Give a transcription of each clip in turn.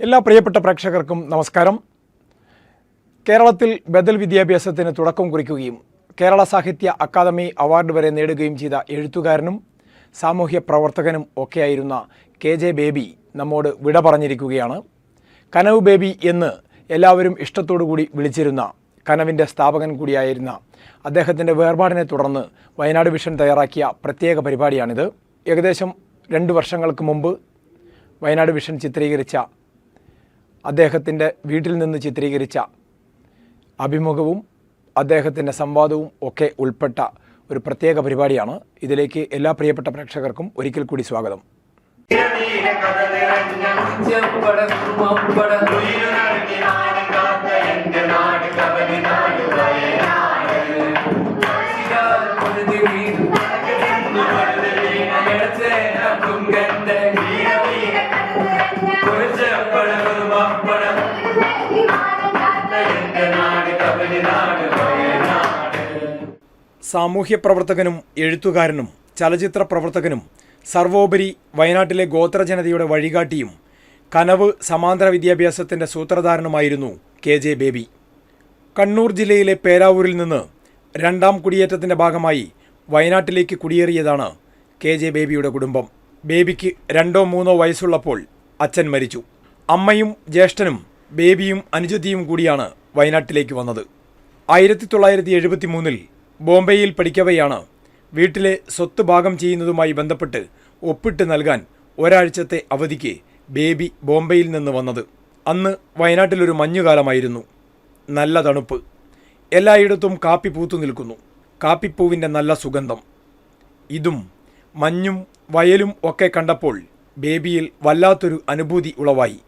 എല്ലാ പ്രിയപ്പെട്ട പ്രേക്ഷകർക്കും നമസ്കാരം. കേരളത്തിൽ ബദൽ വിദ്യാഭ്യാസത്തിന് തുടക്കം കുറിക്കുകയും കേരള സാഹിത്യ അക്കാദമി അവാർഡ് വരെ നേടുകയും ചെയ്ത എഴുത്തുകാരനും സാമൂഹ്യ പ്രവർത്തകനും ഒക്കെയായിരുന്ന കെ ജെ ബേബി നമ്മോട് വിട പറഞ്ഞിരിക്കുകയാണ്. കനവ് ബേബി എന്ന് എല്ലാവരും ഇഷ്ടത്തോടു കൂടി വിളിച്ചിരുന്ന കനവിന്റെ സ്ഥാപകൻ കൂടിയായിരുന്ന അദ്ദേഹത്തിന്റെ വേർപാടിനെ തുടർന്ന് വയനാട് വിഷൻ തയ്യാറാക്കിയ പ്രത്യേക പരിപാടിയാണിത്. ഏകദേശം രണ്ട് വർഷങ്ങൾക്ക് മുമ്പ് വയനാട് വിഷൻ ചിത്രീകരിച്ച അദ്ദേഹത്തിന്റെ വീട്ടിൽ നിന്ന് ചിത്രീകരിച്ച അഭിമുഖവും അദ്ദേഹത്തിന്റെ സംവാദവും ഒക്കെ ഉൾപ്പെട്ട ഒരു പ്രത്യേക പരിപാടിയാണ്. ഇതിലേക്ക് എല്ലാ പ്രിയപ്പെട്ട പ്രേക്ഷകർക്കും ഒരിക്കൽ കൂടി സ്വാഗതം. സാമൂഹ്യ പ്രവർത്തകനും എഴുത്തുകാരനും ചലച്ചിത്ര പ്രവർത്തകനും സർവോപരി വയനാട്ടിലെ ഗോത്രജനതയുടെ വഴികാട്ടിയും കനവ് സമാന്തര വിദ്യാഭ്യാസത്തിന്റെ സൂത്രധാരനുമായിരുന്നു കെ ജെ ബേബി. കണ്ണൂർ ജില്ലയിലെ പേരാവൂരിൽ നിന്ന് രണ്ടാം കുടിയേറ്റത്തിന്റെ ഭാഗമായി വയനാട്ടിലേക്ക് കുടിയേറിയതാണ് കെ ജെ ബേബിയുടെ കുടുംബം. ബേബിക്ക് രണ്ടോ മൂന്നോ വയസ്സുള്ളപ്പോൾ അച്ഛൻ മരിച്ചു. അമ്മയും ജ്യേഷ്ഠനും ബേബിയും അനുജത്തിയും കൂടിയാണ് വയനാട്ടിലേക്ക് വന്നത്. ആയിരത്തി തൊള്ളായിരത്തി എഴുപത്തി മൂന്നിൽ ബോംബെയിൽ പഠിക്കവെയാണ് വീട്ടിലെ സ്വത്ത് ഭാഗം ചെയ്യുന്നതുമായി ബന്ധപ്പെട്ട് ഒപ്പിട്ട് നൽകാൻ ഒരാഴ്ചത്തെ അവധിക്ക് ബേബി ബോംബെയിൽ നിന്ന് വന്നത്. അന്ന് വയനാട്ടിലൊരു മഞ്ഞുകാലമായിരുന്നു. നല്ല തണുപ്പ്. എല്ലായിടത്തും കാപ്പി പൂത്തു നിൽക്കുന്നു. കാപ്പിപ്പൂവിന്റെ നല്ല സുഗന്ധം. ഇതും മഞ്ഞും വയലും ഒക്കെ കണ്ടപ്പോൾ ബേബിയിൽ വല്ലാത്തൊരു അനുഭൂതി ഉളവായി.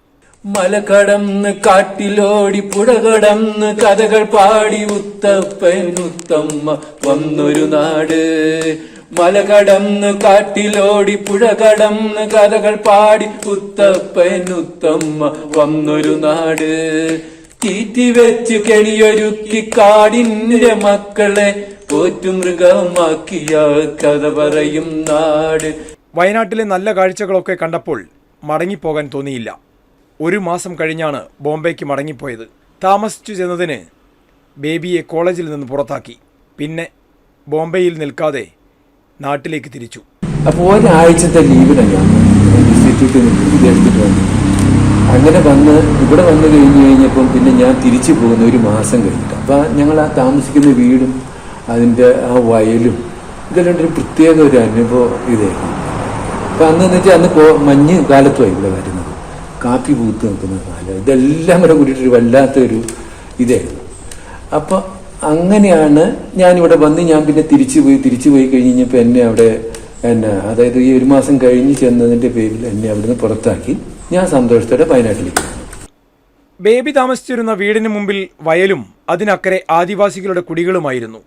മല കടന്ന് കാട്ടിലോടി പുഴ കടന്ന് കഥകൾ പാടി ഉത്തപ്പൻ ഉത്തമ്മ വന്നൊരു നാട്. മല കടന്ന് കാട്ടിലോടി പുഴ കടന്ന് കഥകൾ പാടി ഉത്തപ്പൻ ഉത്തമ്മ വന്നൊരു നാട്. തീറ്റി വെച്ച് കെണിയൊരുക്കി കാടിന്റെ മക്കളെ പോറ്റുമൃഗമാക്കിയ കഥ പറയും നാട്. വയനാട്ടിലെ നല്ല കാഴ്ചകളൊക്കെ കണ്ടപ്പോൾ മടങ്ങിപ്പോകാൻ തോന്നിയില്ല. ഒരു മാസം കഴിഞ്ഞാണ് ബോംബെക്ക് മടങ്ങിപ്പോയത്. താമസിച്ചു ചെന്നതിന് ബേബിയെ കോളേജിൽ നിന്ന് പുറത്താക്കി. പിന്നെ ബോംബെയിൽ നിൽക്കാതെ നാട്ടിലേക്ക് തിരിച്ചു. അപ്പോൾ ഒരാഴ്ചത്തെ നിന്ന് അങ്ങനെ വന്ന് ഇവിടെ വന്നു കഴിഞ്ഞു കഴിഞ്ഞപ്പം പിന്നെ ഞാൻ തിരിച്ചു പോകുന്ന ഒരു മാസം കഴിഞ്ഞിട്ട്. അപ്പം ഞങ്ങൾ ആ താമസിക്കുന്ന വീടും അതിന്റെ ആ വയലും ഇതെല്ലാം ഒരു പ്രത്യേക ഒരു അനുഭവം ഇതായിരുന്നു അപ്പം അന്ന് എന്നിട്ട് അന്ന് മഞ്ഞ് കാലത്തുമായി ഇവിടെ വരുന്നത്. കാപ്പി പൂത്ത് നിൽക്കുന്ന കാലം. ഇതെല്ലാം കൂടെ കൂടിയിട്ടൊരു വല്ലാത്തൊരു ഇതായിരുന്നു അപ്പോൾ അങ്ങനെയാണ് ഞാനിവിടെ വന്ന് ഞാൻ പിന്നെ തിരിച്ചു പോയി തിരിച്ചു പോയി കഴിഞ്ഞ് കഴിഞ്ഞപ്പോൾ എന്നെ അവിടെ എന്നെ അതായത് ഈ ഒരു മാസം കഴിഞ്ഞ് ചെന്നതിന്റെ പേരിൽ എന്നെ അവിടുന്ന് പുറത്താക്കി. ഞാൻ സന്തോഷത്തോടെ വയനാട്ടിലേക്ക് ബേബി താമസിച്ചിരുന്ന വീടിന് മുമ്പിൽ വയലും അതിനക്കരെ ആദിവാസികളുടെ കുടികളുമായിരുന്നു.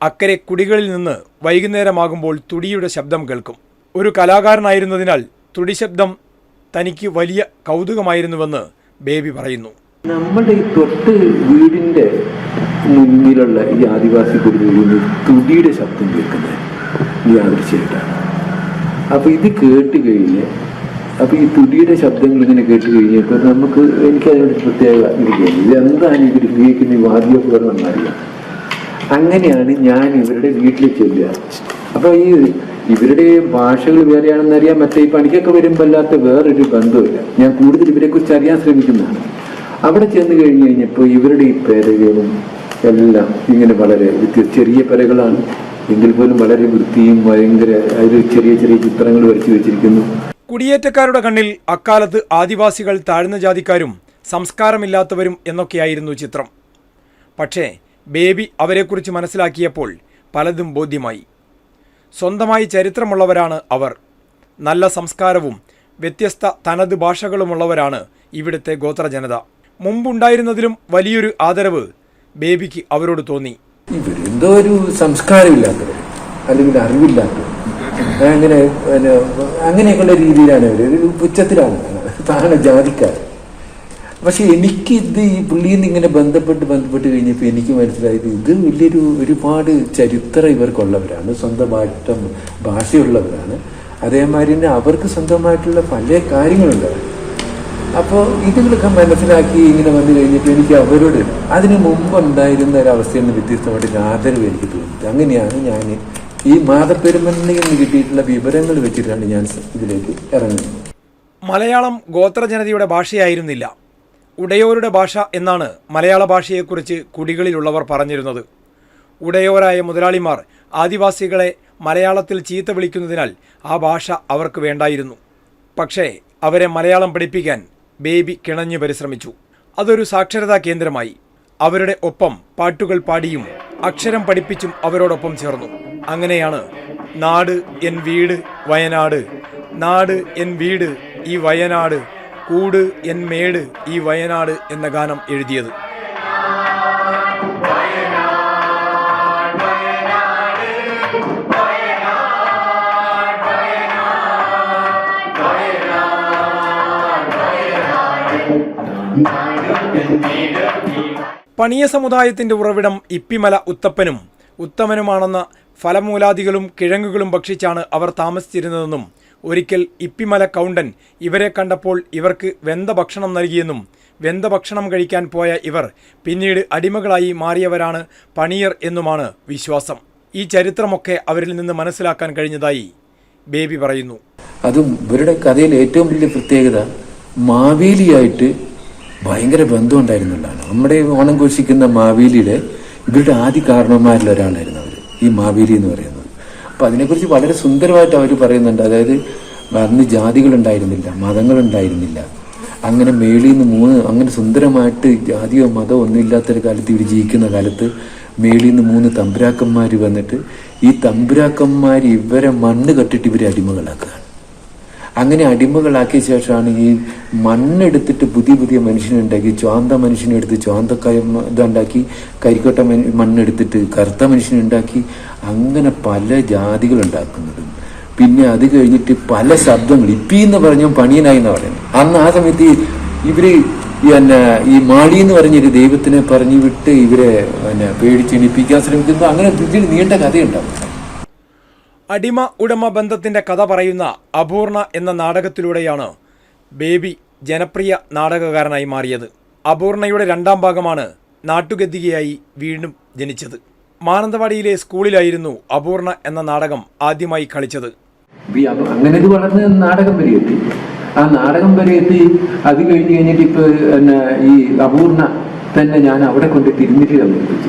അക്കരെ കുടികളിൽ നിന്ന് വൈകുന്നേരമാകുമ്പോൾ തുടിയുടെ ശബ്ദം കേൾക്കും. ഒരു കലാകാരനായിരുന്നതിനാൽ തുടി ശബ്ദം തനിക്ക് വലിയ കൗതുകമായിരുന്നുവെന്ന് ബേബി പറയുന്നു. നമ്മുടെ ഈ തൊട്ട് വീടിന്റെ മുന്നിലുള്ള ഈ ആദിവാസി കുടുംബങ്ങളിൽ തുടിയുടെ ശബ്ദം കേൾക്കുന്നത് യാദൃശ്യമായിട്ടാണ് അപ്പൊ ഇത് കേട്ട് കഴിഞ്ഞ് അപ്പൊ ഈ തുടിയുടെ ശബ്ദങ്ങൾ ഇങ്ങനെ കേട്ട് കഴിഞ്ഞപ്പോൾ നമുക്ക് എനിക്ക് അതിനോട് പ്രത്യേക ഇത് തോന്നി എന്താണ് ഇവർ ഉപയോഗിക്കുന്ന ഈ വാദ്യോപകരണം അങ്ങനെയാണ് ഞാൻ ഇവരുടെ വീട്ടിൽ ചെല്ലുക. അപ്പൊ ഈ ഇവരുടെ ഭാഷകൾ വേറെയാണെന്ന് അറിയാൻ മറ്റേ ഈ പണിക്കൊക്കെ വരുമ്പോൾ അല്ലാത്ത വേറൊരു ബന്ധമില്ല ഞാൻ കൂടുതൽ ഇവരെ കുറിച്ച് അറിയാൻ ശ്രമിക്കുന്നതാണ്. അവിടെ ചെന്ന് കഴിഞ്ഞു കഴിഞ്ഞപ്പോൾ ഇവരുടെ ഈ പെരകളും എല്ലാം ഇങ്ങനെ വളരെ ചെറിയ പെരകളാണ്. എങ്കിൽ പോലും വളരെ വൃത്തിയും ഭയങ്കര അതിൽ ചെറിയ ചെറിയ ചിത്രങ്ങൾ വരച്ചു വെച്ചിരിക്കുന്നു. കുടിയേറ്റക്കാരുടെ കണ്ണിൽ അക്കാലത്ത് ആദിവാസികൾ താഴ്ന്ന ജാതിക്കാരും സംസ്കാരമില്ലാത്തവരും എന്നൊക്കെയായിരുന്നു ചിത്രം. പക്ഷേ ബേബി അവരെക്കുറിച്ച് മനസ്സിലാക്കിയപ്പോൾ പലതും ബോധ്യമായി. സ്വന്തമായി ചരിത്രമുള്ളവരാണ് അവർ. നല്ല സംസ്കാരവും വ്യത്യസ്ത തനത് ഭാഷകളുമുള്ളവരാണ് ഇവിടുത്തെ ഗോത്രജനത. മുമ്പുണ്ടായിരുന്നതിലും വലിയൊരു ആദരവ് ബേബിക്ക് അവരോട് തോന്നി. ഇവരെന്തോ ഒരു സംസ്കാരമില്ലാത്തവർ അല്ലെങ്കിൽ അറിവില്ലാത്തവർ അങ്ങനെ അങ്ങനെയൊക്കെയുള്ള രീതിയിലാണ് അവർ ഒരു പുച്ഛത്തിലാണ് താഴെ ജാതിക്കാർ പക്ഷെ എനിക്ക് ഇത് ഈ പുള്ളിയിൽ നിന്ന് ഇങ്ങനെ ബന്ധപ്പെട്ട് ബന്ധപ്പെട്ട് കഴിഞ്ഞപ്പോൾ എനിക്ക് മനസ്സിലായത് ഇത് വലിയൊരു ഒരുപാട് ചരിത്രം ഇവർക്കുള്ളവരാണ് സ്വന്തമായിട്ട് ഭാഷയുള്ളവരാണ്. അതേമാതിരി തന്നെ അവർക്ക് സ്വന്തമായിട്ടുള്ള പല കാര്യങ്ങളുണ്ട്. അപ്പോൾ ഇതുകളൊക്കെ മനസ്സിലാക്കി ഇങ്ങനെ വന്നു കഴിഞ്ഞപ്പോൾ എനിക്ക് അവരോട് അതിന് മുമ്പ് ഉണ്ടായിരുന്ന ഒരവസ്ഥയിൽ നിന്ന് വ്യത്യസ്തമായിട്ട് ആദരവ് എനിക്ക് തോന്നി അങ്ങനെയാണ് ഞാൻ ഈ മാതപ്പെരുമണ്ണിൽ നിന്ന് കിട്ടിയിട്ടുള്ള വിവരങ്ങൾ വെച്ചിട്ടാണ് ഞാൻ ഇതിലേക്ക് ഇറങ്ങുന്നത്. മലയാളം ഗോത്രജനതയുടെ ഭാഷയായിരുന്നില്ല. ഉടയോരുടെ ഭാഷ എന്നാണ് മലയാള ഭാഷയെക്കുറിച്ച് കുടികളിലുള്ളവർ പറഞ്ഞിരുന്നത്. ഉടയോരായ മുതലാളിമാർ ആദിവാസികളെ മലയാളത്തിൽ ചീത്ത വിളിക്കുന്നതിനാൽ ആ ഭാഷ അവർക്ക് വേണ്ടായിരുന്നു. പക്ഷേ അവരെ മലയാളം പഠിപ്പിക്കാൻ ബേബി കിണഞ്ഞു പരിശ്രമിച്ചു. അതൊരു സാക്ഷരതാ കേന്ദ്രമായി. അവരുടെ ഒപ്പം പാട്ടുകൾ പാടിയും അക്ഷരം പഠിപ്പിച്ചും അവരോടൊപ്പം ചേർന്നു. അങ്ങനെയാണ് നാട് എൻ വീട് വയനാട് നാട് എൻ വീട് ഈ വയനാട് കൂട് എൻ മേട് ഈ വയനാട് എന്ന ഗാനം എഴുതിയത്. പണിയ സമുദായത്തിന്റെ ഉറവിടം ഇപ്പിമല ഉത്തപ്പനും. ഉത്തമനുമാണെന്ന ഫലമൂലാദികളും കിഴങ്ങുകളും ഭക്ഷിച്ചാണ് അവർ താമസിച്ചിരുന്നതെന്നും ഒരിക്കൽ ഇപ്പിമല കൗണ്ടൻ ഇവരെ കണ്ടപ്പോൾ ഇവർക്ക് വെന്ത ഭക്ഷണം നൽകിയെന്നും വെന്ത ഭക്ഷണം കഴിക്കാൻ പോയ ഇവർ പിന്നീട് അടിമകളായി മാറിയവരാണ് പണിയർ എന്നുമാണ് വിശ്വാസം. ഈ ചരിത്രമൊക്കെ അവരിൽ നിന്ന് മനസ്സിലാക്കാൻ കഴിഞ്ഞതായി. ബേബി പറയുന്നു. അതും ഇവരുടെ കഥയിൽ ഏറ്റവും വലിയ പ്രത്യേകത മാവേലിയായിട്ട് ഭയങ്കര ബന്ധം ഉണ്ടായിരുന്നുള്ളതാണ് നമ്മുടെ ഓണം ഘോഷിക്കുന്ന മാവേലിയുടെ ഇവരുടെ ആദ്യ കാരണവന്മാരിൽ ഒരാളായിരുന്നു അവർ ഈ മാവേലി എന്ന് പറയുന്നത്. അപ്പൊ അതിനെക്കുറിച്ച് വളരെ സുന്ദരമായിട്ട് അവർ പറയുന്നുണ്ട്. അതായത് അന്ന് മതങ്ങൾ ഉണ്ടായിരുന്നില്ല അങ്ങനെ മേളിൽ നിന്ന് മൂന്ന് അങ്ങനെ സുന്ദരമായിട്ട് ജാതിയോ മതമോ ഒന്നും ഇല്ലാത്തൊരു കാലത്ത് ഇവർ ജീവിക്കുന്ന കാലത്ത് മേളിൽ നിന്ന് മൂന്ന് തമ്പുരാക്കന്മാർ വന്നിട്ട് ഈ തമ്പുരാക്കന്മാർ ഇവരെ മണ്ണ് കെട്ടിട്ട് ഇവരെ അടിമകളാക്കുകയാണ്. അങ്ങനെ അടിമകളാക്കിയ ശേഷമാണ് ഈ മണ്ണെടുത്തിട്ട് പുതിയ പുതിയ മനുഷ്യനുണ്ടാക്കി ചുവന്ത മനുഷ്യനെ എടുത്ത് ചുവന്ത ഇതുണ്ടാക്കി കരിക്കോട്ട മണ്ണെടുത്തിട്ട് കറുത്ത മനുഷ്യനുണ്ടാക്കി അങ്ങനെ പല ജാതികൾ ഉണ്ടാക്കുന്നത് പിന്നെ അത് കഴിഞ്ഞിട്ട് പല ശബ്ദങ്ങൾ ഇപ്പി എന്ന് പറഞ്ഞ പണിയനായി എന്ന് പറയുന്നത്. അന്ന് ആ സമയത്ത് ഇവർ പിന്നെ ഈ മാളി എന്ന് പറഞ്ഞൊരു ദൈവത്തിനെ പറഞ്ഞു വിട്ട് ഇവരെ പിന്നെ പേടിച്ചെണിപ്പിക്കാൻ ശ്രമിക്കുന്നു അങ്ങനെ നീണ്ട കഥയുണ്ടാവും. അടിമ ഉടമ ബന്ധത്തിന്റെ കഥ പറയുന്ന അപൂർണ എന്ന നാടകത്തിലൂടെയാണ് ബേബി ജനപ്രിയ നാടകകാരനായി മാറിയത്. അപൂർണയുടെ രണ്ടാം ഭാഗമാണ് നാട്ടുഗതികയായി വീണ്ടും ജനിച്ചത്. മാനന്തവാടിയിലെ സ്കൂളിലായിരുന്നു അപൂർണ എന്ന നാടകം ആദ്യമായി കളിച്ചത്. അങ്ങനെ ഇത് വളർന്ന് നാടകം വരെ എത്തി ആ നാടകം വരെ എത്തി അത് കഴിഞ്ഞ് കഴിഞ്ഞിട്ട് ഇപ്പൊ ഈ അപൂർണ തന്നെ ഞാൻ അവിടെ കൊണ്ട് തിരുന്നിട്ട് അവതരിപ്പിച്ചു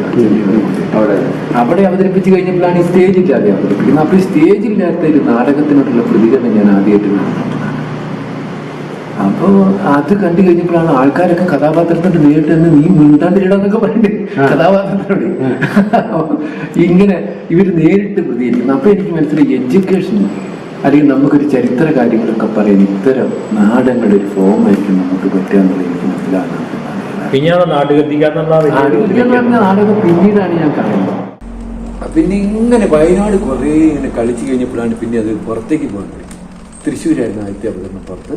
അവിടെ അവിടെ അവതരിപ്പിച്ച് കഴിഞ്ഞപ്പോഴാണ് ഈ സ്റ്റേജില്ലാതെ അവതരിപ്പിക്കുന്നത്. അപ്പൊ ഈ സ്റ്റേജില്ലാത്ത ഒരു നാടകത്തിനോടുള്ള പ്രതികരണം ഞാൻ ആദ്യമായിട്ട് അപ്പോ അത് കണ്ടു കഴിഞ്ഞപ്പോഴാണ് ആൾക്കാരൊക്കെ കഥാപാത്രത്തിന്റെ നേരിട്ട് തന്നെ നീ മിണ്ടാണ്ടിരിടാന്നൊക്കെ പറഞ്ഞിട്ട് കഥാപാത്രത്തോട് ഇങ്ങനെ ഇവർ നേരിട്ട് പ്രതികരിക്കുന്നു. അപ്പൊ എനിക്ക് മനസ്സിലായി എഡ്യൂക്കേഷൻ അല്ലെങ്കിൽ നമുക്കൊരു ചരിത്ര കാര്യങ്ങളൊക്കെ പറയുന്ന ഇത്തരം നാടങ്ങളുടെ ഒരു ഫോമായിരിക്കും നമുക്ക് പറ്റുക എന്നുള്ളത് എനിക്ക് മനസ്സിലാകുന്നത്. പിന്നെയാണ് നാടകം പിന്നീടാണ് ഞാൻ കാണുന്നത്. പിന്നെ ഇങ്ങനെ വയനാട് കുറേ ഇങ്ങനെ കളിച്ചു കഴിഞ്ഞപ്പോഴാണ് പിന്നെ അത് പുറത്തേക്ക് പോകുന്നത് തൃശ്ശൂരായിരുന്നു ആദ്യത്തെ അവതരണം പുറത്ത്.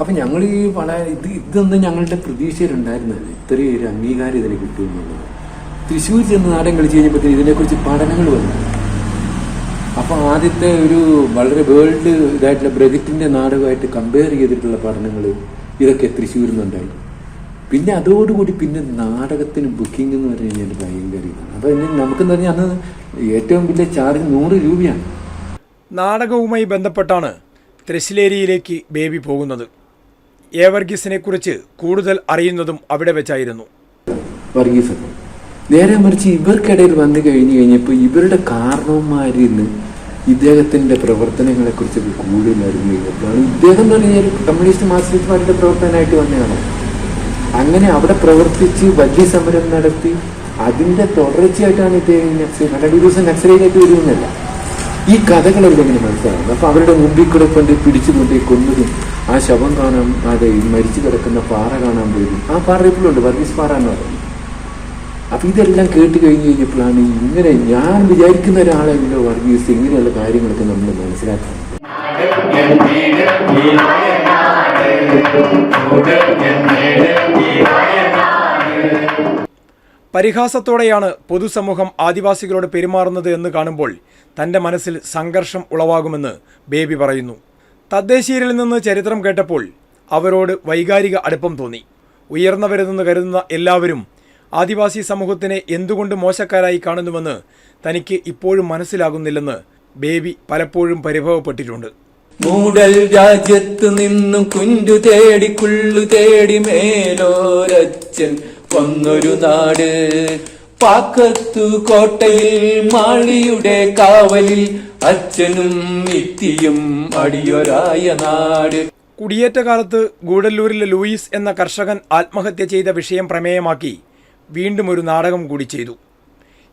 അപ്പൊ ഞങ്ങൾ ഈ പണ ഇത് ഇതൊന്നും ഞങ്ങളുടെ പ്രതീക്ഷയിലുണ്ടായിരുന്നല്ലേ. ഇത്രയും ഒരു അംഗീകാരം ഇതിനെ കിട്ടുമെന്നുള്ളത് തൃശ്ശൂർ ചെന്ന് നാടൻ കളിച്ചു കഴിഞ്ഞപ്പോഴത്തേക്ക് ഇതിനെക്കുറിച്ച് പഠനങ്ങൾ വന്നു. അപ്പൊ ആദ്യത്തെ ഒരു വളരെ വേൾഡ് ഇതായിട്ടുള്ള ബ്രഗറ്റിന്റെ നാടകമായിട്ട് കമ്പയർ ചെയ്തിട്ടുള്ള പഠനങ്ങൾ ഇതൊക്കെ തൃശ്ശൂരിൽ നിന്നുണ്ടായി. പിന്നെ അതോടുകൂടി പിന്നെ നാടകത്തിന് ബുക്കിംഗ് എന്ന് പറഞ്ഞു കഴിഞ്ഞാൽ ഭയങ്കര ഇതാണ്. അപ്പൊ ഇനി നമുക്കെന്ന് പറഞ്ഞാൽ അന്ന് ഏറ്റവും വലിയ ചാർജ് നൂറ് രൂപയാണ്. നാടകവുമായി ബന്ധപ്പെട്ടാണ് തൃശ്ശിലേരിയിലേക്ക് ബേബി പോകുന്നത്. ഏവർഗീസിനെ കുറിച്ച് കൂടുതൽ അറിയുന്നതും അവിടെ വെച്ചായിരുന്നു. വർഗീസ് നേരെ മറിച്ച് ഇവർക്കിടയിൽ വന്നു കഴിഞ്ഞു കഴിഞ്ഞപ്പോൾ ഇവരുടെ കാരണവന്മാരിൽ നിന്ന് ഇദ്ദേഹത്തിന്റെ പ്രവർത്തനങ്ങളെക്കുറിച്ച് കൂടുതൽ അറിഞ്ഞു കഴിഞ്ഞപ്പോഴാണ് ഇദ്ദേഹം എന്ന് പറഞ്ഞാൽ കമ്മ്യൂണിസ്റ്റ് മാർക്സിസ്റ്റ് പാർട്ടിയുടെ പ്രവർത്തനമായിട്ട് വന്നതാണ് അങ്ങനെ അവിടെ പ്രവർത്തിച്ച് വലിയ സമരം നടത്തി. അതിന്റെ തുടർച്ചയായിട്ടാണ് ഇദ്ദേഹം നക്സൽ രണ്ടു ദിവസം നക്സലൈറ്റായിട്ട് വരുമെന്നല്ല. ഈ കഥകളെല്ലാം ഇങ്ങനെ മനസ്സിലാകുന്നത്. അപ്പൊ അവരുടെ മുമ്പിൽ കൂടെ കൊണ്ട് പിടിച്ചു കൊണ്ടേ കൊന്നതും ആ ശവം കാണാൻ അതെ മരിച്ചു കിടക്കുന്ന പാറ കാണാൻ പോയതും. ആ പാറ എപ്പോഴും ഉണ്ട്? വർഗീസ് പാറ എന്ന് പറയുന്നത് അപ്പൊ ഇതെല്ലാം കേട്ട് കഴിഞ്ഞ് കഴിഞ്ഞപ്പോഴാണ് ഇങ്ങനെ ഞാൻ വിചാരിക്കുന്ന ഒരാളെങ്കിലും വർഗീസ് ഇങ്ങനെയുള്ള കാര്യങ്ങളൊക്കെ നമ്മൾ മനസ്സിലാക്കുന്നത്. പരിഹാസത്തോടെയാണ് പൊതുസമൂഹം ആദിവാസികളോട് പെരുമാറുന്നത് എന്ന് കാണുമ്പോൾ തന്റെ മനസ്സിൽ സംഘർഷം ഉളവാകുമെന്ന് ബേബി പറയുന്നു. തദ്ദേശീയരിൽ നിന്ന് ചരിത്രം കേട്ടപ്പോൾ അവരോട് വൈകാരിക അടുപ്പം തോന്നി. ഉയർന്നവരെന്ന് കരുതുന്ന എല്ലാവരും ആദിവാസി സമൂഹത്തിനെ എന്തുകൊണ്ട് മോശക്കാരായി കാണുന്നുവെന്ന് തനിക്ക് ഇപ്പോഴും മനസ്സിലാകുന്നില്ലെന്ന് ബേബി പലപ്പോഴും പരിഭവപ്പെട്ടിട്ടുണ്ട്. മൂടൽ രാജ്യത്തു നിന്നും കുഞ്ചു തേടി കുള്ളു തേടി മേലോരച്ചൻ വന്നൊരു നാട്. പാക്കത്തു കോട്ടയിൽ മാളിയുടെ കാവലിൽ അച്ഛനും നിത്യയും അടിയൊരായ നാട്. കുടിയേറ്റ കാലത്ത് ഗൂഡല്ലൂരിലെ ലൂയിസ് എന്ന കർഷകൻ ആത്മഹത്യ ചെയ്ത വിഷയം പ്രമേയമാക്കി വീണ്ടും ഒരു നാടകം കൂടി ചെയ്തു.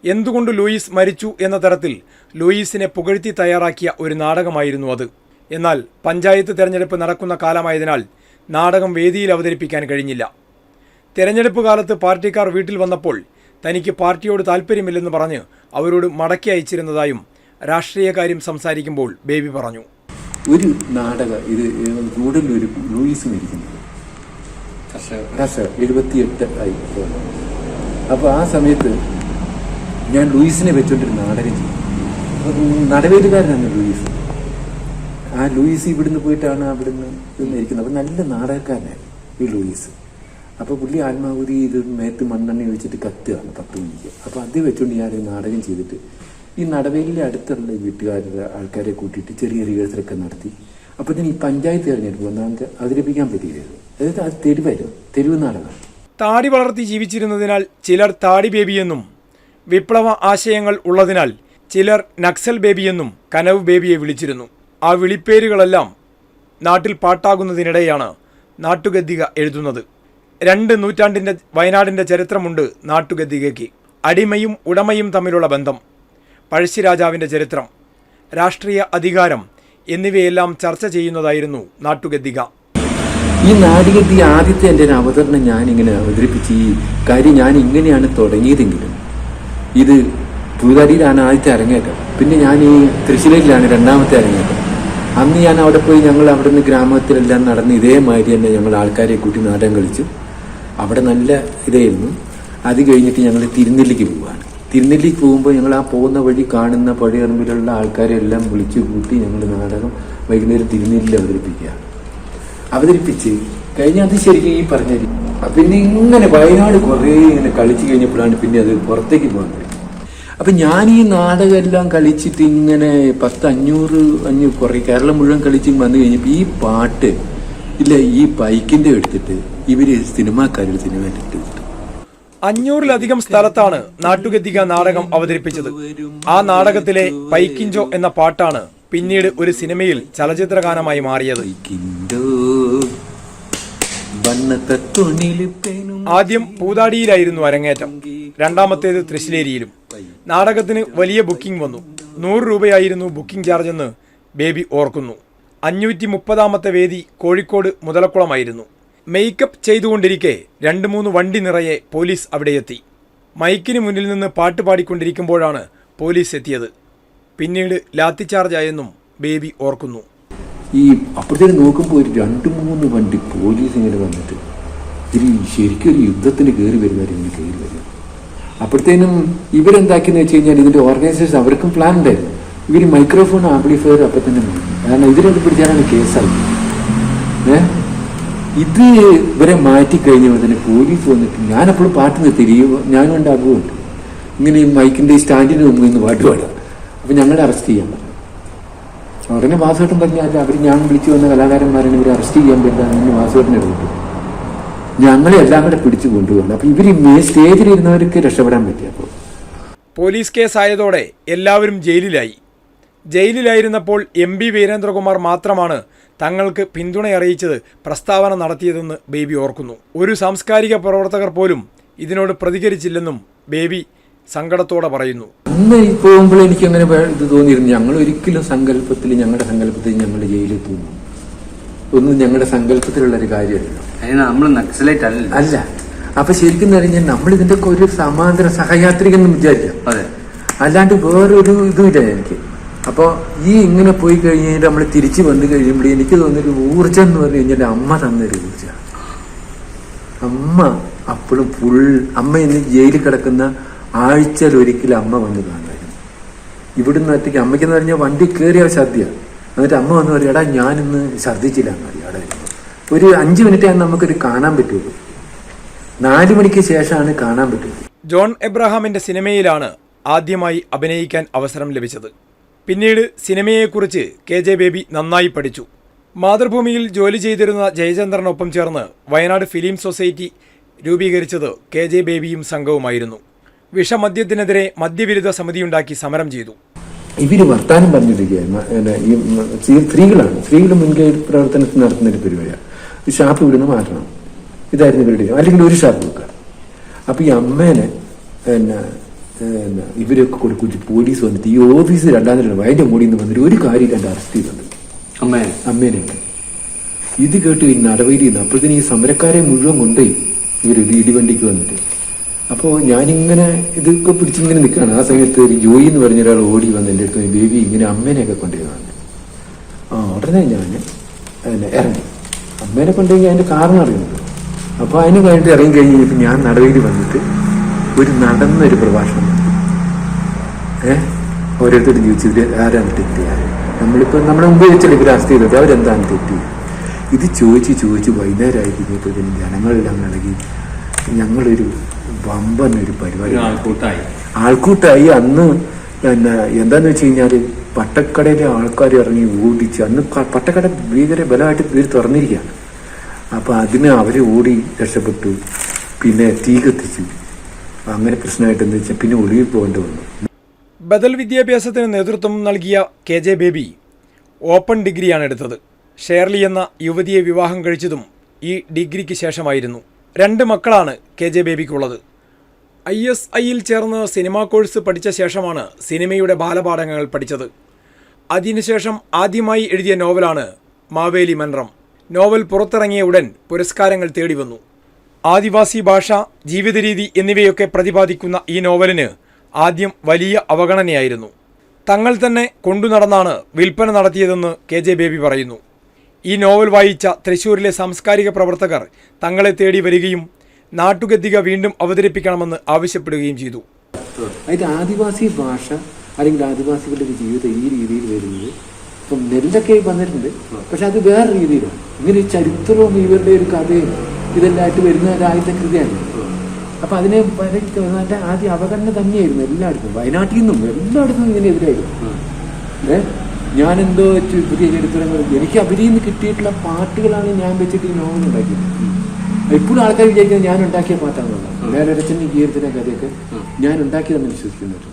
എന്തുകൊണ്ട് ലൂയിസ് മരിച്ചു എന്ന തരത്തിൽ ലൂയിസിനെ പുകഴ്ത്തി തയ്യാറാക്കിയ ഒരു നാടകമായിരുന്നു അത്. എന്നാൽ പഞ്ചായത്ത് തെരഞ്ഞെടുപ്പ് നടക്കുന്ന കാലമായതിനാൽ നാടകം വേദിയിൽ അവതരിപ്പിക്കാൻ കഴിഞ്ഞില്ല. തെരഞ്ഞെടുപ്പ് കാലത്ത് പാർട്ടിക്കാർ വീട്ടിൽ വന്നപ്പോൾ തനിക്ക് പാർട്ടിയോട് താല്പര്യമില്ലെന്ന് പറഞ്ഞ് അവരോട് മടക്കി അയച്ചിരുന്നതായും രാഷ്ട്രീയകാര്യം സംസാരിക്കുമ്പോൾ ബേബി പറഞ്ഞു. ഒരു നാടക ഇത് കൂടുതൽ ഒരു ലൂയിസ് മരിക്കുന്നത് എഴുപത്തിയെട്ട് ആയി അപ്പോൾ ആ സമയത്ത് ഞാൻ ലൂയിസിനെ വെച്ചോണ്ടൊരു നാടകം അപ്പൊ നടവേലുകാരനാണ് ലൂയിസ്. ആ ലൂയിസ് ഇവിടുന്ന് പോയിട്ടാണ് അവിടുന്ന് ഇരിക്കുന്നത് അപ്പം നല്ല നാടകക്കാരനായിരുന്നു ഈ ലൂയിസ്. അപ്പോൾ പുള്ളി ആത്മാഹുതി ഇത് മേത്ത് മണ്ണെണ്ണ ഒഴിച്ചിട്ട് കത്തുകയാണ് പത്ത് മണിക്ക് അപ്പോൾ അത് വെച്ചുകൊണ്ട് ഞാൻ നാടകം ചെയ്തിട്ട് ഈ നടവേലിന്റെ അടുത്തുള്ള വീട്ടുകാരുടെ ആൾക്കാരെ കൂട്ടിയിട്ട് ചെറിയ റിഹേഴ്സലൊക്കെ നടത്തി. അപ്പോൾ ഇതിന് ഈ പഞ്ചായത്ത് തിരഞ്ഞെടുപ്പ് ഒന്നാമത്തെ അവതരിപ്പിക്കാൻ പറ്റിയില്ലായിരുന്നു അതായത് അത് തെരുവായിരുന്നു. തെരുവ് നാടകം. താടി വളർത്തി ജീവിച്ചിരുന്നതിനാൽ ചിലർ താടി ബേബിയെന്നും വിപ്ലവ ആശയങ്ങൾ ഉള്ളതിനാൽ ചിലർ നക്സൽ ബേബിയെന്നും കനവ് ബേബിയെ വിളിച്ചിരുന്നു. ആ വിളിപ്പേരുകളെല്ലാം നാട്ടിൽ പാട്ടാകുന്നതിനിടെയാണ് നാട്ടുഗദ്ദിക എഴുതുന്നത്. രണ്ട് നൂറ്റാണ്ടിന്റെ വയനാടിന്റെ ചരിത്രമുണ്ട് നാട്ടുഗദ്ദികയ്ക്ക്. അടിമയും ഉടമയും തമ്മിലുള്ള ബന്ധം. പഴശ്ശിരാജാവിന്റെ ചരിത്രം രാഷ്ട്രീയ അധികാരം എന്നിവയെല്ലാം ചർച്ച ചെയ്യുന്നതായിരുന്നു നാട്ടുഗദ്ദിക. ഈ നാടികത്തി ആദ്യത്തെ എന്റെ ഒരു അവതരണം ഞാനിങ്ങനെ അവതരിപ്പിച്ച് ഈ കാര്യം ഞാൻ ഇങ്ങനെയാണ് തുടങ്ങിയതെങ്കിലും ഇത് പൂതാരിയിലാണ് ആദ്യത്തെ അരങ്ങേറ്റം. പിന്നെ ഞാൻ ഈ തൃശ്ശൂരിലാണ് രണ്ടാമത്തെ അരങ്ങേറ്റം. അന്ന് ഞാൻ അവിടെ പോയി ഞങ്ങൾ അവിടെ നിന്ന് ഗ്രാമത്തിലെല്ലാം നടന്ന് ഇതേമാതിരി തന്നെ ഞങ്ങൾ ആൾക്കാരെ കൂട്ടി നാടകം കളിച്ചു. അവിടെ നല്ല ഇതായിരുന്നു. അത് കഴിഞ്ഞിട്ട് ഞങ്ങൾ തിരുനെല്ലിക്ക് പോവുകയാണ് തിരുനെല്ലിക്ക് പോകുമ്പോൾ ഞങ്ങൾ ആ പോകുന്ന വഴി കാണുന്ന പഴയറമ്പിലുള്ള ആൾക്കാരെ എല്ലാം വിളിച്ചു കൂട്ടി ഞങ്ങൾ നാടകം വൈകുന്നേരം തിരുനെല്ലിൽ അവതരിപ്പിക്കുകയാണ് അവതരിപ്പിച്ച് കഴിഞ്ഞ അത് ശരിക്കും ഈ പറഞ്ഞത് പിന്നെ ഇങ്ങനെ വയനാട് കുറേ ഇങ്ങനെ കളിച്ചു കഴിഞ്ഞപ്പോഴാണ് പിന്നെ അത് പുറത്തേക്ക് പോകാൻ തുടങ്ങി. അപ്പൊ ഞാൻ ഈ നാടകമെല്ലാം കളിച്ചിട്ട് ഇങ്ങനെ പത്ത് അഞ്ഞൂറ് അഞ്ഞൂറ് കുറേ കേരളം മുഴുവൻ കളിച്ച് വന്നു കഴിഞ്ഞപ്പോൾ ഈ പാട്ട് ഇല്ല ഈ ബൈക്കിന്റെ എടുത്തിട്ട് ഇവർ സിനിമാക്കാരിൽ സിനിമ എടുത്തിട്ട് അഞ്ഞൂറിലധികം സ്ഥലത്താണ് നാട്ടുകെത്തിക നാടകം അവതരിപ്പിച്ചത്. ആ നാടകത്തിലെ പൈക്കിഞ്ചോ എന്ന പാട്ടാണ് പിന്നീട് ഒരു സിനിമയിൽ ചലച്ചിത്ര ഗാനമായി മാറിയത് ആദ്യം പൂതാടിയിലായിരുന്നു അരങ്ങേറ്റം. രണ്ടാമത്തേത് തൃശ്ശിലേരിയിലും നാടകത്തിന് വലിയ ബുക്കിംഗ് വന്നു. നൂറ് രൂപയായിരുന്നു ബുക്കിംഗ് ചാർജ് എന്ന് ബേബി ഓർക്കുന്നു. അഞ്ഞൂറ്റി മുപ്പതാമത്തെ വേദി കോഴിക്കോട് മുതലക്കുളമായിരുന്നു. മേക്കപ്പ് ചെയ്തുകൊണ്ടിരിക്കെ രണ്ട് മൂന്ന് വണ്ടി നിറയെ പോലീസ് അവിടെയെത്തി. മൈക്കിന് മുന്നിൽ നിന്ന് പാട്ട് പാടിക്കൊണ്ടിരിക്കുമ്പോഴാണ് പോലീസ് എത്തിയത്. പിന്നീട് ലാത്തി ചാർജായെന്നും ബേബി ഓർക്കുന്നു. ഈ അപ്പോഴത്തേക്ക് നോക്കുമ്പോൾ ഒരു രണ്ട് മൂന്ന് വണ്ടി പോലീസ് ഇങ്ങനെ വന്നിട്ട് ഇതിൽ ശരിക്കും ഒരു യുദ്ധത്തിന് കയറി വരുന്നവർ കയറി വരും അപ്പോഴത്തേനും ഇവരെന്താക്കിയെന്ന് വെച്ച് കഴിഞ്ഞാൽ ഇതിന്റെ ഓർഗനൈസേഷൻ അവർക്കും പ്ലാൻ ഉണ്ടായിരുന്നു ഇവർ മൈക്രോഫോൺ ആംപ്ലിഫയർ അപ്പം തന്നെ. കാരണം ഇതിനോട് പിടിച്ചാലാണ് കേസായി ഏ? ഇത് ഇവരെ മാറ്റി കഴിഞ്ഞപ്പോൾ തന്നെ പോലീസ് വന്നിട്ട് ഞാനപ്പോഴും പാട്ട് നിർത്തി ഞാനും ഉണ്ട്. അബുവുണ്ട് ഇങ്ങനെ ഈ മൈക്കിന്റെ ഈ സ്റ്റാൻഡിന് മുമ്പ് നിന്ന് പാട്ട് പാടുക. അപ്പൊ ഞങ്ങളെ അറസ്റ്റ് ചെയ്യാൻ പറഞ്ഞു. ഉടനെ വാസുവേട്ടൻ പറഞ്ഞാൽ അവർ ഞാൻ വിളിച്ചു വന്ന കലാകാരന്മാരെ ഇവരെ അറസ്റ്റ് ചെയ്യാൻ പറ്റില്ല എന്ന് വാസുവേട്ടനെ എടുത്തിട്ട്. ഞങ്ങളെ എല്ലാം കൂടെ പിടിച്ചു കൊണ്ടുപോകണം അപ്പൊ ഇവർ സ്റ്റേജിൽ ഇരുന്നവർക്ക് രക്ഷപ്പെടാൻ പറ്റിയ? അപ്പോൾ പോലീസ് കേസായതോടെ എല്ലാവരും ജയിലിലായി. ജയിലിലായിരുന്നപ്പോൾ എം ബി വീരേന്ദ്രകുമാർ മാത്രമാണ് തങ്ങൾക്ക് പിന്തുണ അറിയിച്ചത് പ്രസ്താവന നടത്തിയതെന്ന് ബേബി ഓർക്കുന്നു. ഒരു സാംസ്കാരിക പ്രവർത്തകർ പോലും ഇതിനോട് പ്രതികരിച്ചില്ലെന്നും ബേബി സങ്കടത്തോടെ പറയുന്നു. അന്ന് ഈ പോകുമ്പോൾ എനിക്ക് അങ്ങനെ ഇത് തോന്നിയിരുന്നു. ഞങ്ങൾ ഒരിക്കലും സങ്കല്പത്തിൽ ഞങ്ങളുടെ സങ്കല്പത്തിൽ ഞങ്ങൾ ജയിലിൽ പോകുന്നു. ഒന്നും ഞങ്ങളുടെ സങ്കല്പത്തിലുള്ള ഒരു കാര്യമല്ല. അതിന് നമ്മൾ നക്സലൈറ്റ് അല്ല അല്ല. അപ്പൊ ശരിക്കും പറഞ്ഞാൽ നമ്മൾ ഇതിന്റെ ഒരു സമാന്തര സഹയാത്രികെന്ന് വിചാരിക്കാം. അതെ. അല്ലാണ്ട് വേറൊരു ഇതുമില്ല എനിക്ക്. അപ്പോൾ ഈ ഇങ്ങനെ പോയി കഴിഞ്ഞാൽ നമ്മൾ തിരിച്ചു വന്നു കഴിയുമ്പോൾ എനിക്ക് തോന്നിയൊരു ഊർജം എന്ന് പറഞ്ഞു കഴിഞ്ഞാൽ അമ്മ തന്നൊരു ഊർജം അമ്മ അപ്പോഴും ഫുൾ അമ്മ ഇന്ന് ജയിലിൽ കിടക്കുന്ന ആഴ്ചയിൽ ഒരിക്കലും അമ്മ വന്ന് കാണുമായിരുന്നു. ഇവിടുന്ന് ഒറ്റയ്ക്ക് അമ്മയ്ക്കെന്ന് പറഞ്ഞാൽ വണ്ടി കയറിയ ഛർദിയ എന്നിട്ട് അമ്മ വന്ന് പറയും എടാ ഞാനിന്ന് ഛർദ്ദിച്ചില്ല. എന്ന് പറയും അവിടെ ഒരു അഞ്ച് ആണ് നമുക്കൊരു കാണാൻ പറ്റുള്ളൂ. നാല് മണിക്ക് ശേഷമാണ് കാണാൻ പറ്റുള്ളൂ. ജോൺ എബ്രഹാമിന്റെ സിനിമയിലാണ് ആദ്യമായി അഭിനയിക്കാൻ അവസരം ലഭിച്ചത്. പിന്നീട് സിനിമയെക്കുറിച്ച് കെ ജെ ബേബി നന്നായി പഠിച്ചു. മാതൃഭൂമിയിൽ ജോലി ചെയ്തിരുന്ന ജയചന്ദ്രനൊപ്പം ചേർന്ന് വയനാട് ഫിലിം സൊസൈറ്റി രൂപീകരിച്ചത് കെ ജെ ബേബിയും സംഘവുമായിരുന്നു. വിഷമദ്യത്തിനെതിരെ മദ്യവിരുദ്ധ സമിതിയുണ്ടാക്കി സമരം ചെയ്തു. ഇവർ വർത്താനം പറഞ്ഞിരിക്കുകയാണ് ഈ സ്ത്രീകളാണ്. സ്ത്രീകൾ മുൻകൈ പ്രവർത്തനത്തിൽ നടത്തുന്ന ഒരു പരിപാടിയാണ് ഈ ഷാപ്പ് ഇവിടുന്ന് മാറ്റണം. ഇതായിരുന്നു ഇവരുടെ അല്ലെങ്കിൽ ഒരു ഷാപ്പ് വെക്കുക. അപ്പൊ ഈ അമ്മേനെ പിന്നെ ഇവരൊക്കെ കൊടുക്കും. പോലീസ് വന്നിട്ട് ഈ ഓഫീസ് രണ്ടാം തരം അതിന്റെ മുകളിൽ നിന്ന് വന്നിട്ട് ഒരു കാര്യം കണ്ട് അറസ്റ്റ് ചെയ്തിട്ടുണ്ട് അമ്മേനെ അമ്മേനെ. ഇത് കേട്ട് ഈ നടപടി അപ്പോഴത്തേന് ഈ സമരക്കാരെ മുഴുവൻ കൊണ്ടുപോയി. ഇവർ ഇത് ഇടിവണ്ടിക്ക് വന്നിട്ട്. അപ്പോൾ ഞാനിങ്ങനെ ഇതൊക്കെ പിടിച്ചിങ്ങനെ നിൽക്കുകയാണ്. ആ സമയത്ത് ഒരു ജോയി എന്ന് പറഞ്ഞ ഒരാൾ ഓടി വന്ന് എന്റെ അടുത്ത് ബേബി ഇങ്ങനെ അമ്മേനെയൊക്കെ കൊണ്ടുപോയി വന്നു ആ ഉടനെ ഞാൻ ഇറങ്ങി. അമ്മേനെ കൊണ്ടുപോയി അതിന്റെ കാരണം അറിയുന്നത് അപ്പോൾ അതിന് കഴിഞ്ഞിട്ട് ഇറങ്ങി കഴിഞ്ഞ് കഴിഞ്ഞപ്പോൾ ഞാൻ നടവയിൽ വന്നിട്ട് ഒരു നടന്നൊരു പ്രഭാഷണം ഏ? ഓരോരുത്തരും ചോദിച്ചു ഇവർ ആരാണ് തെറ്റ് നമ്മളിപ്പോ നമ്മുടെ മുമ്പ് വെച്ചല്ലേ ഇവർ അറസ്റ്റ് ചെയ്തത്. അവരെന്താണ് തെറ്റി? ഇത് ചോദിച്ച് ചോദിച്ച് വൈകുന്നേരമായി കഴിഞ്ഞപ്പോഴത്തേനും ജനങ്ങളെല്ലാം ഇളകി ഞങ്ങളൊരു വമ്പൻ ഒരു പരിപാടി. ആൾക്കൂട്ടായി ആൾക്കൂട്ടായി. അന്ന് പിന്നെ എന്താന്ന് വെച്ച് കഴിഞ്ഞാൽ പട്ടക്കടയിലെ ആൾക്കാർ ഇറങ്ങി ഓടിച്ച് അന്ന് പട്ടക്കട ഭീകര ബലമായിട്ട് വീട് തുറന്നിരിക്കുകയാണ് അപ്പൊ അതിന് അവർ ഓടി രക്ഷപ്പെട്ടു. പിന്നെ തീ കത്തിച്ചു. അങ്ങനെ പ്രശ്നമായിട്ട് എന്താ വെച്ചാൽ പിന്നെ ഒളിവിൽ പോകേണ്ടി വന്നു. ബദൽ വിദ്യാഭ്യാസത്തിന് നേതൃത്വം നൽകിയ കെ ജെ ബേബി ഓപ്പൺ ഡിഗ്രിയാണ് എടുത്തത്. ഷേർലി എന്ന യുവതിയെ വിവാഹം കഴിച്ചതും ഈ ഡിഗ്രിക്ക് ശേഷമായിരുന്നു. രണ്ട് മക്കളാണ് കെ ജെ ബേബിക്കുള്ളത്. ഐ എസ് ഐയിൽ ചേർന്ന് സിനിമാ കോഴ്സ് പഠിച്ച ശേഷമാണ് സിനിമയുടെ ബാലപാഠങ്ങൾ പഠിച്ചത്. അതിനുശേഷം ആദ്യമായി എഴുതിയ നോവലാണ് മാവേലി മൻറം നോവൽ പുറത്തിറങ്ങിയ ഉടൻ പുരസ്കാരങ്ങൾ തേടി വന്നു. ആദിവാസി ഭാഷ ജീവിതരീതി എന്നിവയൊക്കെ പ്രതിപാദിക്കുന്ന ഈ നോവലിന് ആദ്യം വലിയ അവഗണനയായിരുന്നു. തങ്ങൾ തന്നെ കൊണ്ടുനടന്നാണ് വിൽപ്പന നടത്തിയതെന്ന് കെ ജെ ബേബി പറയുന്നു. ഈ നോവൽ വായിച്ച തൃശൂരിലെ സാംസ്കാരിക പ്രവർത്തകർ തങ്ങളെ തേടി വരികയും നാട്ടുഗദ്ദിക വീണ്ടും അവതരിപ്പിക്കണമെന്ന് ആവശ്യപ്പെടുകയും ചെയ്തു. അതായത് ആദിവാസി ഭാഷ അല്ലെങ്കിൽ ആദിവാസികളുടെ ജീവിതം ഈ രീതിയിൽ വരുന്നത് ഇപ്പം നെല്ലൊക്കെ വന്നിട്ടുണ്ട്. പക്ഷെ അത് വേറെ രീതിയിലാണ്. ഇങ്ങനെ ചരിത്രവും ഇവരുടെ ഒരു കഥയും ഇതെല്ലാമായിട്ട് വരുന്ന ഒരു ആദ്യത്തെ കൃതിയാണ് അപ്പൊ അതിനെ വരയ്ക്കാൻ ആദ്യ അവഗണന തന്നെയായിരുന്നു എല്ലായിടത്തും. വയനാട്ടിൽ നിന്നും എല്ലായിടത്തും ഇങ്ങനെ എതിരായിരുന്നു. ഏ? ഞാനെന്തോ പുതിയ ചരിത്രങ്ങൾ. എനിക്ക് അവരിൽ നിന്ന് കിട്ടിയിട്ടുള്ള പാട്ടുകളാണ് ഞാൻ വെച്ചിട്ട് ഈ നോവൽ ഉണ്ടാക്കിയത് ഇപ്പോഴും ആൾക്കാർ വിചാരിക്കുന്നത് ഞാൻ ഉണ്ടാക്കിയ പാട്ടാണെന്നുള്ളത് രചന ഗീതത്തിനെ കഥയൊക്കെ ഞാൻ ഉണ്ടാക്കിയതെന്ന് വിശ്വസിക്കുന്നുണ്ട്.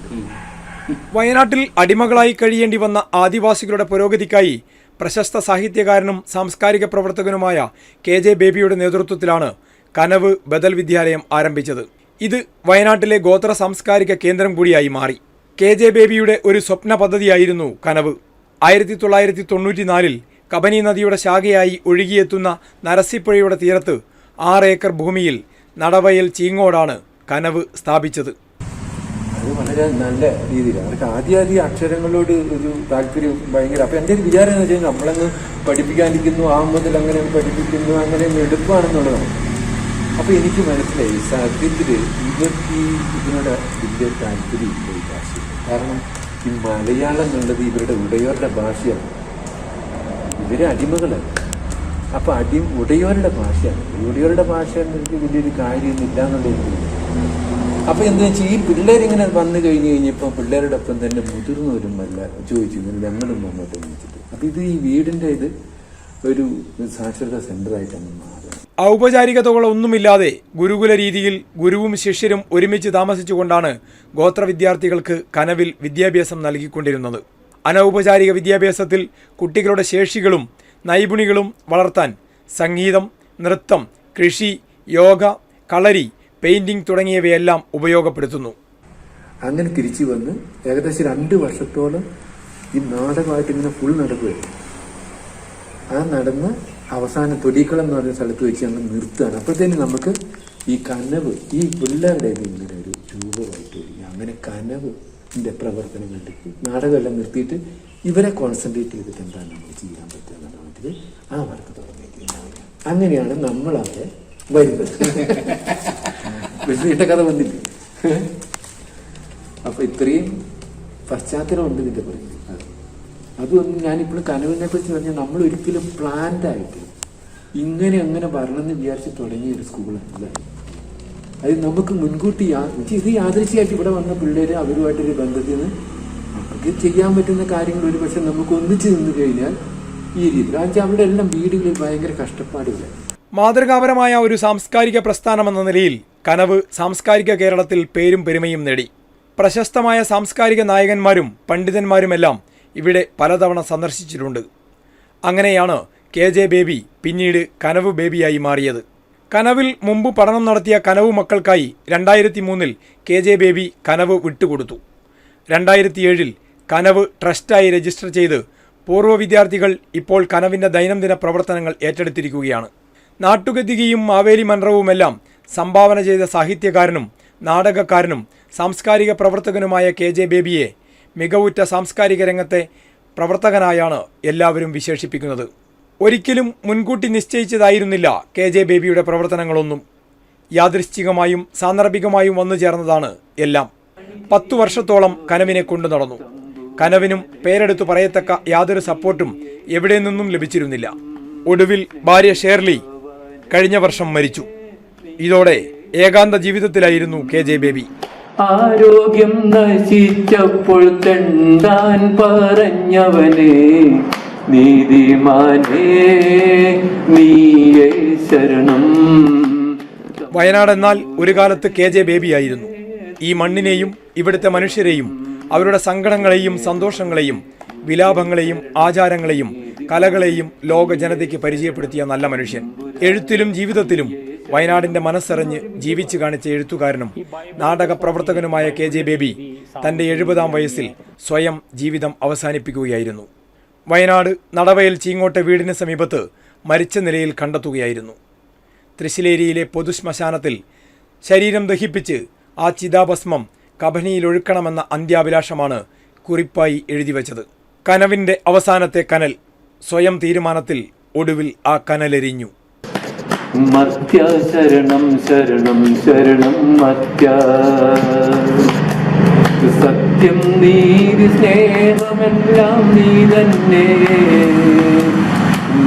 വയനാട്ടിൽ അടിമകളായി കഴിയേണ്ടി വന്ന ആദിവാസികളുടെ പുരോഗതിക്കായി പ്രശസ്ത സാഹിത്യകാരനും സാംസ്കാരിക പ്രവർത്തകനുമായ കെ ജെ ബേബിയുടെ നേതൃത്വത്തിലാണ് കനവ് ബദൽ വിദ്യാലയം ആരംഭിച്ചത്. ഇത് വയനാട്ടിലെ ഗോത്ര സാംസ്കാരിക കേന്ദ്രം കൂടിയായി മാറി. കെ ജെ ബേബിയുടെ ഒരു സ്വപ്ന പദ്ധതിയായിരുന്നു കനവ്. ആയിരത്തി തൊള്ളായിരത്തി തൊണ്ണൂറ്റിനാലിൽ കബനി നദിയുടെ ശാഖയായി ഒഴുകിയെത്തുന്ന നരസിപ്പുഴയുടെ തീരത്ത് ആറ് ഏക്കർ ഭൂമിയിൽ നടവയൽ ചീങ്ങോടാണ് കനവ് സ്ഥാപിച്ചത്. അത് വളരെ നല്ല രീതിയിലാണ്. അവർക്ക് ആദ്യ ആദ്യ അക്ഷരങ്ങളോട് ഒരു താല്പര്യം ഭയങ്കര. അപ്പൊ എന്റെ ഒരു വിചാരം എന്ന് വെച്ചാൽ നമ്മളങ്ങ് പഠിപ്പിക്കാനിരിക്കുന്നു ആ മുതൽ അങ്ങനെ പഠിപ്പിക്കുന്നു അങ്ങനെ എടുക്കുകയാണെന്നുള്ളതാണ് അപ്പൊ എനിക്ക് മനസ്സിലായി സത്യത്തിൽ ഇവർക്ക് ഈ ഇതിനോട് വലിയ താല്പര്യം ഇല്ല ഈ ഭാഷ കാരണം ഈ മലയാളം എന്നുള്ളത് ഇവരുടെ ഉടയോരുടെ ഭാഷയാണ്. ഇവരെ അടിമകളല്ല. അപ്പൊ അടി ഉടയോരുടെ ഭാഷയാണ്. ഉടയോരുടെ ഭാഷ എന്നൊരു വലിയൊരു കാര്യമൊന്നുമില്ല എന്നുള്ളത് അപ്പൊ എന്താ വെച്ചാൽ ഈ പിള്ളേരിങ്ങനെ വന്നു കഴിഞ്ഞു കഴിഞ്ഞപ്പോൾ പിള്ളേരുടെ ഒപ്പം തന്നെ മുതിർന്നവരും അല്ല ചോദിച്ചു "ഇങ്ങനെ ഞങ്ങളും വന്നോട്ടെ ചോദിച്ചിട്ട് വെച്ചിട്ട്. അപ്പൊ ഇത് ഈ വീടിന്റെ ഇത് ഒരു സാക്ഷരതാ സെന്ററായിട്ടാണ് ഔപചാരികതകളൊന്നുമില്ലാതെ ഗുരുകുല രീതിയിൽ ഗുരുവും ശിഷ്യരും ഒരുമിച്ച് താമസിച്ചുകൊണ്ടാണ് ഗോത്ര വിദ്യാർത്ഥികൾക്ക് കനവിൽ വിദ്യാഭ്യാസം നൽകിക്കൊണ്ടിരുന്നത്. അനൗപചാരിക വിദ്യാഭ്യാസത്തിൽ കുട്ടികളുടെ ശേഷികളും നൈപുണികളും വളർത്താൻ സംഗീതം നൃത്തം കൃഷി യോഗ കളരി പെയിന്റിംഗ് തുടങ്ങിയവയെല്ലാം ഉപയോഗപ്പെടുത്തുന്നു. അങ്ങനെ തിരിച്ചു വന്ന് ഏകദേശം രണ്ട് വർഷത്തോളം ഈ നാടകമായിട്ട് ഇങ്ങനെ ഫുൾ നടക്കുകയായിരുന്നു. ആ നടന്ന് അവസാനം തൊടിക്കളം എന്ന് പറഞ്ഞ സ്ഥലത്ത് വെച്ച് ഞങ്ങൾ നിർത്തുകയാണ്. അപ്പോഴത്തേനും നമുക്ക് ഈ കനവ് ഈ പിള്ളേരുടെ ഇങ്ങനെ ഒരു രൂപമായിട്ട് വരിക. അങ്ങനെ കനവ് ഇതിന്റെ പ്രവർത്തനങ്ങളിലേക്ക് നാടകമെല്ലാം നിർത്തിയിട്ട് ഇവരെ കോൺസെൻട്രേറ്റ് ചെയ്തിട്ട് എന്താണ് നമുക്ക് ചെയ്യാൻ പറ്റുക ആ വർക്ക് തുടങ്ങിയിട്ടുണ്ടാവുക അങ്ങനെയാണ് നമ്മൾ അവരെ വരുന്നത്. വലിയ കഥ വന്നില്ലേ? അപ്പൊ ഇത്രയും പശ്ചാത്തലമുണ്ട് ഇതിന്റെ പുറകിൽ. അതൊന്നും ഞാനിപ്പോഴും കനവിനെ കുറിച്ച് പറഞ്ഞാൽ നമ്മൾ ഒരിക്കലും പ്ലാൻഡ് ആയിട്ട് ഇങ്ങനെ അങ്ങനെ വരണമെന്ന് വിചാരിച്ച് തുടങ്ങിയ ഒരു സ്കൂളല്ല അത് നമുക്ക് മുൻകൂട്ടി ഇത് യാദൃശ്യമായിട്ട് ഇവിടെ വന്ന പിള്ളേര് അവരുമായിട്ടൊരു ബന്ധത്തിൽ നിന്ന് അവർക്ക് ചെയ്യാൻ പറ്റുന്ന കാര്യങ്ങൾ ഒരു പക്ഷെ നമുക്ക് ഒന്നിച്ച് നിന്ന് കഴിഞ്ഞാൽ ഈ രീതി. കാരണം അവിടെ എല്ലാം വീടുകളിൽ ഭയങ്കര കഷ്ടപ്പാടില്ല. മാതൃകാപരമായ ഒരു സാംസ്കാരിക പ്രസ്ഥാനമെന്ന നിലയിൽ കനവ് സാംസ്കാരിക കേരളത്തിൽ പേരും പെരുമയും നേടി. പ്രശസ്തമായ സാംസ്കാരിക നായകന്മാരും പണ്ഡിതന്മാരുമെല്ലാം ഇവിടെ പലതവണ സന്ദർശിച്ചിട്ടുണ്ട്. അങ്ങനെയാണ് കെ ജെ ബേബി പിന്നീട് കനവ് ബേബിയായി മാറിയത്. കനവിൽ മുമ്പ് പഠനം നടത്തിയ കനവ് മക്കൾക്കായി രണ്ടായിരത്തി മൂന്നിൽ കെ ജെ ബേബി കനവ് വിട്ടുകൊടുത്തു. രണ്ടായിരത്തി ഏഴിൽ കനവ് ട്രസ്റ്റായി രജിസ്റ്റർ ചെയ്ത് പൂർവ വിദ്യാർത്ഥികൾ ഇപ്പോൾ കനവിന്റെ ദൈനംദിന പ്രവർത്തനങ്ങൾ ഏറ്റെടുത്തിരിക്കുകയാണ്. നാട്ടുഗതികയും മാവേലി മന്ത്രവുമെല്ലാം സംഭാവന ചെയ്ത സാഹിത്യകാരനും നാടകക്കാരനും സാംസ്കാരിക പ്രവർത്തകനുമായ കെ ജെ ബേബിയെ മികവുറ്റ സാംസ്കാരിക രംഗത്തെ പ്രവർത്തകനായാണ് എല്ലാവരും വിശേഷിപ്പിക്കുന്നത്. ഒരിക്കലും മുൻകൂട്ടി നിശ്ചയിച്ചതായിരുന്നില്ല കെ ജെ ബേബിയുടെ പ്രവർത്തനങ്ങളൊന്നും. യാദൃശ്ചികമായും സാന്ദർഭികമായും വന്നു ചേർന്നതാണ് എല്ലാം. പത്തു വർഷത്തോളം കനവിനെ കൊണ്ടു നടന്നു. കനവിനും പേരെടുത്തു പറയത്തക്ക യാതൊരു സപ്പോർട്ടും എവിടെ നിന്നും ലഭിച്ചിരുന്നില്ല. ഒടുവിൽ ഭാര്യ ഷേർലി കഴിഞ്ഞ വർഷം മരിച്ചു. ഇതോടെ ഏകാന്ത ജീവിതത്തിലായിരുന്നു കെ ജെ ബേബി. ആരോഗ്യം നശിച്ചപ്പോൾ തെണ്ടാൻ പറഞ്ഞവനെ നീതിമാനേ നീയേ ശരണം. വയനാട് എന്നാൽ ഒരു കാലത്ത് കെ ജെ ബേബിയായിരുന്നു ഈ മണ്ണിനെയും ഇവിടുത്തെ മനുഷ്യരെയും അവരുടെ സങ്കടങ്ങളെയും സന്തോഷങ്ങളെയും വിലാപങ്ങളെയും ആചാരങ്ങളെയും കലകളെയും ലോക ജനതയ്ക്ക് പരിചയപ്പെടുത്തിയ നല്ല മനുഷ്യൻ. എഴുത്തിലും ജീവിതത്തിലും വയനാടിന്റെ മനസ്സറിഞ്ഞ് ജീവിച്ചു കാണിച്ച എഴുത്തുകാരനും നാടക പ്രവർത്തകനുമായ കെ ജെ ബേബി തന്റെ എഴുപതാം വയസ്സിൽ സ്വയം ജീവിതം അവസാനിപ്പിക്കുകയായിരുന്നു. വയനാട് നടവയൽ ചീങ്ങോട്ട വീടിന് സമീപത്ത് മരിച്ച നിലയിൽ കണ്ടെത്തുകയായിരുന്നു. തൃശ്ശിലേരിയിലെ പൊതുശ്മശാനത്തിൽ ശരീരം ദഹിപ്പിച്ച് ആ ചിതാഭസ്മം കബനിയിലൊഴുക്കണമെന്ന അന്ത്യാഭിലാഷമാണ് കുറിപ്പായി എഴുതിവച്ചത്. കനവിന്റെ അവസാനത്തെ കനൽ സ്വയം തീരുമാനത്തിൽ ഒടുവിൽ ആ കനലെരിഞ്ഞു. ശരണം ശരണം ശരണം സത്യം നീതി സ്നേഹമെല്ലാം നീ തന്നെ.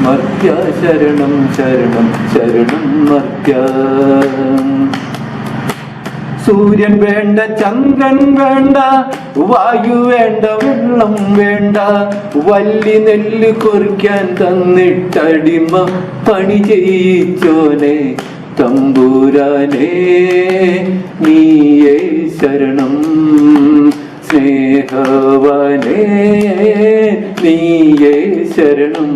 മർത്യ ശരണം ശരണം ശരണം സൂര്യൻ വേണ്ട ചന്ദ്രൻ വേണ്ട വായു വേണ്ട വെള്ളം വേണ്ട വല്ലി നെല്ല് കൊറിക്കാൻ തന്നിട്ടടിമ പണി ചെയ്യിച്ചോനെ തമ്പൂരാനേ നീയെ ശരണം സ്നേഹവാനേ നീയെ ശരണം.